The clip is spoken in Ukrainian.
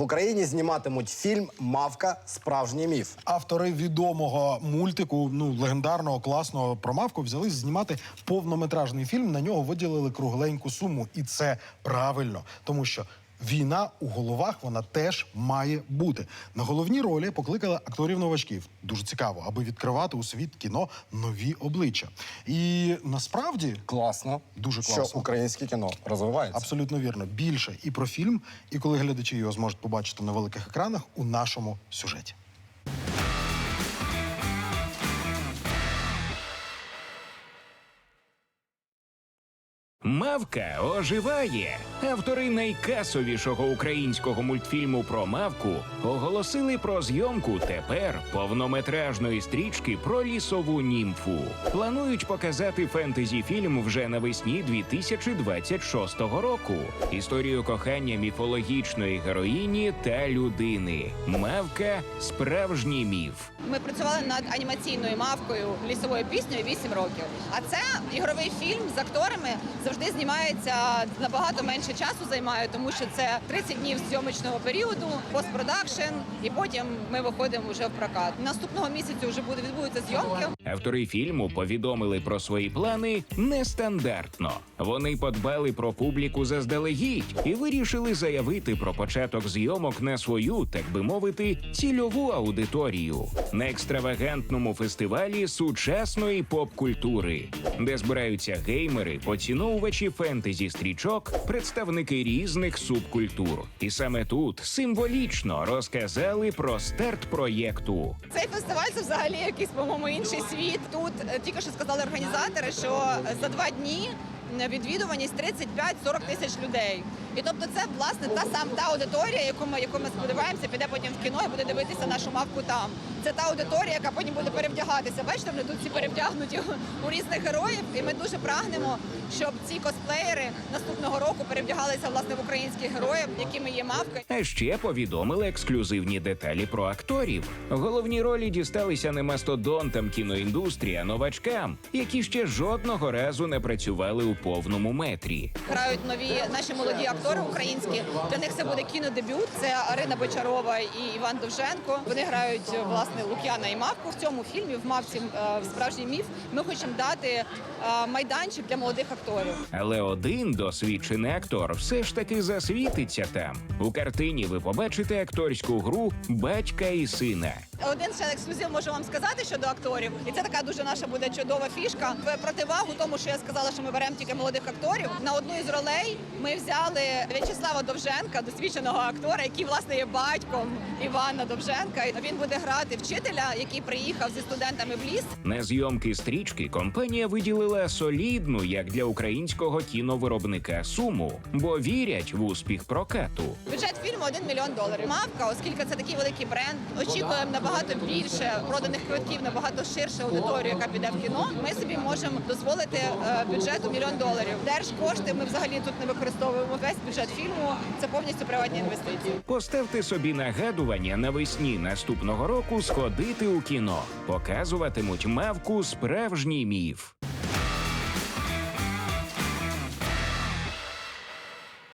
В Україні зніматимуть фільм Мавка справжній міф. Автори відомого мультику, ну легендарного, класного про мавку, взялись знімати повнометражний фільм. На нього виділили кругленьку суму, і це правильно, тому що. Війна у головах вона теж має бути. На головні ролі покликали акторів новачків. Дуже цікаво, аби відкривати у світ кіно нові обличчя. І насправді Класно, Дуже що класно. українське кіно розвивається. абсолютно вірно більше і про фільм, і коли глядачі його зможуть побачити на великих екранах у нашому сюжеті. Мавка оживає. Автори найкасовішого українського мультфільму про мавку оголосили про зйомку тепер повнометражної стрічки про лісову німфу. Планують показати фентезі-фільм вже навесні 2026 року. Історію кохання міфологічної героїні та людини. Мавка справжній міф. Ми працювали над анімаційною мавкою лісовою піснею 8 років. А це ігровий фільм з акторами завжди знімається набагато менше часу займає, тому що це 30 днів зйомочного періоду, постпродакшн, і потім ми виходимо вже в прокат. Наступного місяця вже буде відбудуться зйомки. Автори фільму повідомили про свої плани нестандартно. Вони подбали про публіку заздалегідь і вирішили заявити про початок зйомок на свою, так би мовити, цільову аудиторію на екстравагантному фестивалі сучасної поп-культури, де збираються геймери, поціновувачі фентезі стрічок, представники різних субкультур. І саме тут символічно розказали про старт проєкту. Цей фестиваль це взагалі якийсь, по-моєму, інший світ. Тут е, тільки що сказали організатори, що за два дні відвідуваність 35-40 тисяч людей. І тобто, це власне та сам та аудиторія, яку ми яку ми сподіваємося, піде потім в кіно і буде дивитися нашу мавку там. Це та аудиторія, яка потім буде перевдягатися. Бачите, вони тут всі перевдягнуті у різних героїв, і ми дуже прагнемо, щоб ці косплеєри наступного року перевдягалися власне в українських героїв, якими є мавка. А ще повідомили ексклюзивні деталі про акторів. Головні ролі дісталися не мастодонтам кіноіндустрії, а новачкам, які ще жодного разу не працювали у повному метрі. Грають нові наші молоді актори українські. Для них це буде кінодебют. Це Арина Бочарова і Іван Довженко. Вони грають власне Лук'яна і Мавку. В цьому фільмі в мавці е, в справжній міф. Ми хочемо дати е, майданчик для молодих акторів. Але один досвідчений актор все ж таки засвітиться там. У картині ви побачите акторську гру батька і сина. Один ще ексклюзив можу вам сказати щодо акторів, і це така дуже наша буде чудова фішка. В противагу тому, що я сказала, що ми беремо тільки молодих акторів. На одну із ролей ми взяли В'ячеслава Довженка, досвідченого актора, який власне є батьком Івана Довженка. Він буде грати вчителя, який приїхав зі студентами в ліс. На зйомки стрічки компанія виділила солідну, як для українського кіновиробника, суму, бо вірять в успіх прокату. Бюджет фільму 1 мільйон доларів. Мавка, оскільки це такий великий бренд, очікуємо набагато більше проданих квитків, набагато ширше аудиторію, яка піде в кіно. Ми собі можемо дозволити бюджету мільйон доларів. Держкошти ми взагалі тут не використовуємо. Весь бюджет фільму це повністю приватні інвестиції. Поставте собі нагадування навесні наступного року сходити у кіно. Показуватимуть мавку справжній міф.